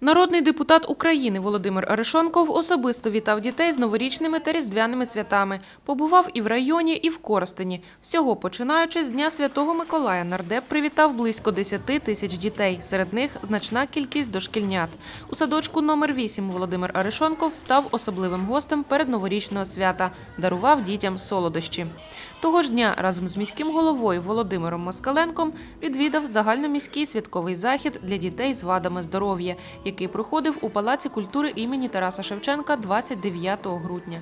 Народний депутат України Володимир Арешонков особисто вітав дітей з новорічними та різдвяними святами. Побував і в районі, і в Коростені. Всього починаючи з Дня Святого Миколая, нардеп привітав близько 10 тисяч дітей. Серед них значна кількість дошкільнят. У садочку номер 8 Володимир Арешонков став особливим гостем перед новорічного свята. Дарував дітям солодощі. Того ж дня разом з міським головою Володимиром Москаленком відвідав загальноміський святковий захід для дітей з вадами здоров'я, який проходив у Палаці культури імені Тараса Шевченка 29 грудня.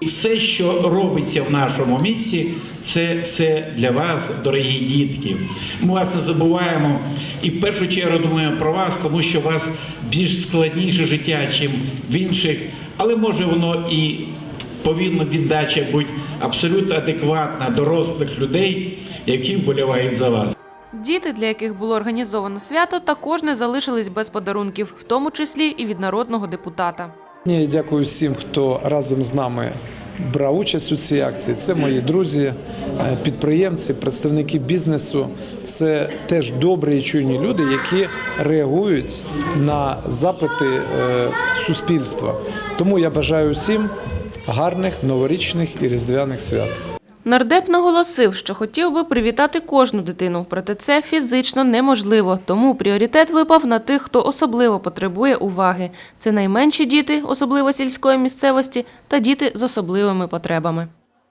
І все, що робиться в нашому місті, це все для вас, дорогі дітки. Ми вас не забуваємо і в першу чергу думаємо про вас, тому що у вас більш складніше життя, ніж в інших, але може воно і повинна віддача бути абсолютно адекватна дорослих людей, які вболівають за вас. Діти, для яких було організовано свято, також не залишились без подарунків, в тому числі і від народного депутата. Я дякую всім, хто разом з нами брав участь у цій акції. Це мої друзі, е, підприємці, представники бізнесу. Це теж добрі і чуйні люди, які реагують на запити е, суспільства. Тому я бажаю всім гарних новорічних і різдвяних свят. Нардеп наголосив, що хотів би привітати кожну дитину, проте це фізично неможливо, тому пріоритет випав на тих, хто особливо потребує уваги. Це найменші діти, особливо сільської місцевості, та діти з особливими потребами.